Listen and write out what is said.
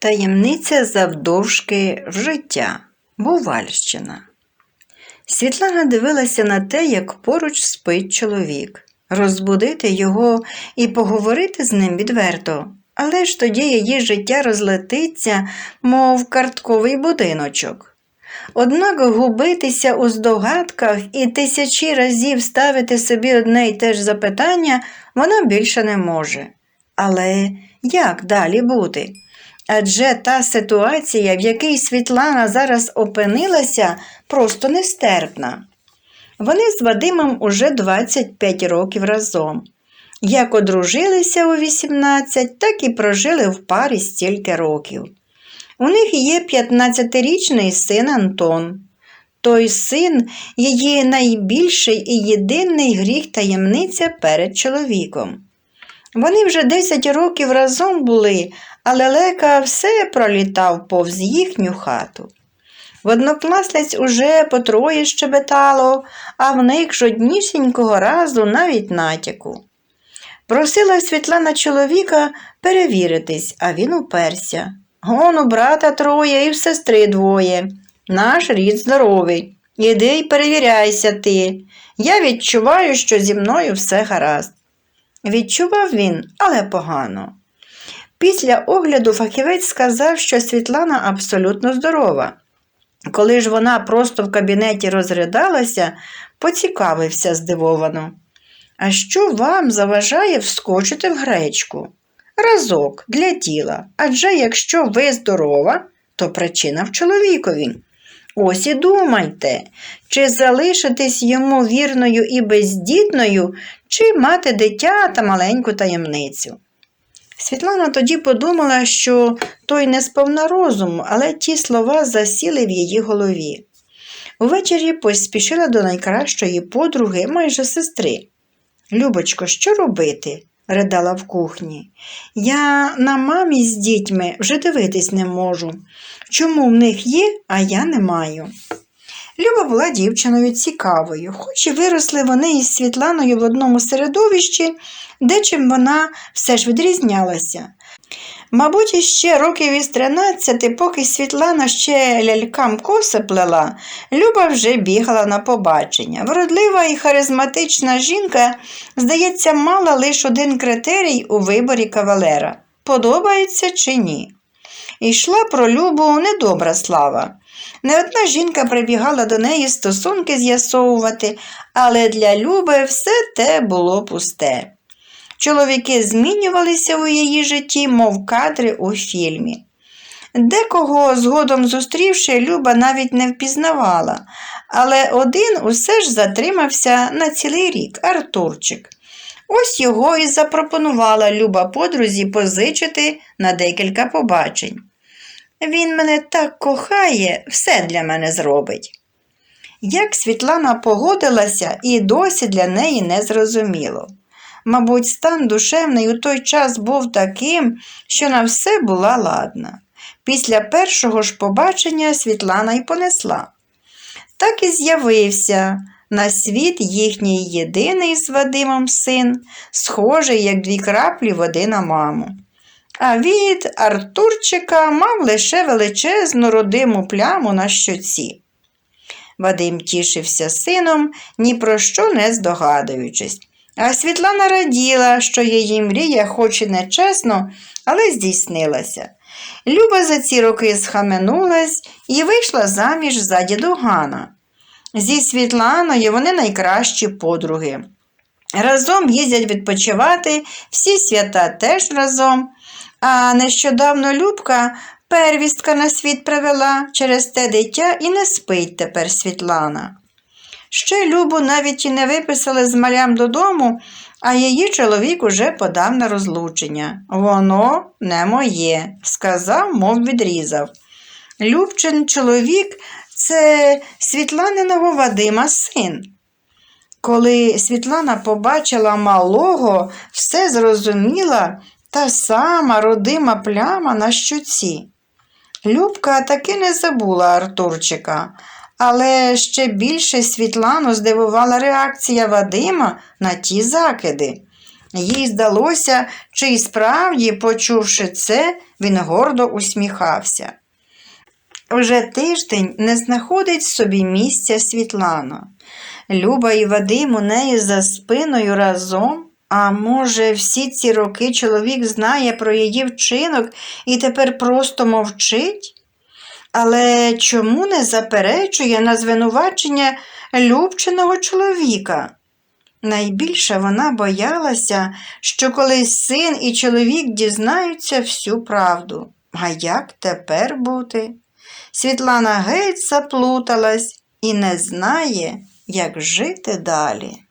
Таємниця завдовжки в життя. Бувальщина. Світлана дивилася на те, як поруч спить чоловік, розбудити його і поговорити з ним відверто. Але ж тоді її життя розлетиться, мов картковий будиночок. Однак губитися у здогадках і тисячі разів ставити собі одне й те ж запитання вона більше не може. Але як далі бути? Адже та ситуація, в якій Світлана зараз опинилася, просто нестерпна. Вони з Вадимом уже 25 років разом. Як одружилися у 18, так і прожили в парі стільки років. У них є 15-річний син Антон. Той син її найбільший і єдиний гріх таємниця перед чоловіком. Вони вже 10 років разом були, але лека все пролітав повз їхню хату. В однокласниць уже по троє щебетало, а в них жоднісінького разу навіть натяку. Просила Світлана чоловіка перевіритись, а він уперся. Гон у брата троє і в сестри двоє. Наш рід здоровий. Іди й перевіряйся ти. Я відчуваю, що зі мною все гаразд. Відчував він, але погано. Після огляду фахівець сказав, що Світлана абсолютно здорова. Коли ж вона просто в кабінеті розридалася, поцікавився здивовано. А що вам заважає вскочити в гречку? Разок для тіла. Адже якщо ви здорова, то причина в чоловікові. Ось і думайте, чи залишитись йому вірною і бездітною, чи мати дитя та маленьку таємницю. Світлана тоді подумала, що той не сповна розуму, але ті слова засіли в її голові. Увечері поспішила до найкращої подруги, майже сестри. Любочко, що робити? ридала в кухні. Я на мамі з дітьми вже дивитись не можу. Чому в них є, а я не маю? Люба була дівчиною цікавою, хоч і виросли вони із Світланою в одному середовищі, дечим вона все ж відрізнялася. Мабуть, іще років із 13, поки Світлана ще лялькам коси плела, Люба вже бігала на побачення. Вродлива і харизматична жінка, здається, мала лише один критерій у виборі кавалера подобається чи ні. Йшла про Любу недобра слава. Не одна жінка прибігала до неї стосунки з'ясовувати, але для Люби все те було пусте. Чоловіки змінювалися у її житті, мов кадри у фільмі. Декого згодом зустрівши, Люба навіть не впізнавала, але один усе ж затримався на цілий рік Артурчик. Ось його і запропонувала Люба подрузі позичити на декілька побачень. Він мене так кохає, все для мене зробить. Як Світлана погодилася, і досі для неї не зрозуміло. Мабуть, стан душевний у той час був таким, що на все була ладна. Після першого ж побачення Світлана й понесла. Так і з'явився на світ їхній єдиний з Вадимом син, схожий, як дві краплі води на маму. А від Артурчика мав лише величезну родиму пляму на щоці. Вадим тішився сином, ні про що не здогадуючись. А Світлана раділа, що її мрія, хоч і нечесно, але здійснилася. Люба за ці роки схаменулась і вийшла заміж за дідугана. Зі Світланою вони найкращі подруги. Разом їздять відпочивати, всі свята теж разом. А нещодавно Любка первістка на світ привела через те дитя і не спить тепер Світлана. Ще Любу навіть і не виписали з малям додому, а її чоловік уже подав на розлучення. Воно не моє, сказав, мов відрізав. Любчин чоловік це Світланиного Вадима син. Коли Світлана побачила малого, все зрозуміла та сама родима пляма на щуці. Любка таки не забула Артурчика, але ще більше Світлану здивувала реакція Вадима на ті закиди. Їй здалося, чи й справді, почувши це, він гордо усміхався. Уже тиждень не знаходить собі місця Світлана. Люба і Вадим у неї за спиною разом. А може, всі ці роки чоловік знає про її вчинок і тепер просто мовчить? Але чому не заперечує на звинувачення любченого чоловіка? Найбільше вона боялася, що колись син і чоловік дізнаються всю правду. А як тепер бути? Світлана геть заплуталась і не знає, як жити далі.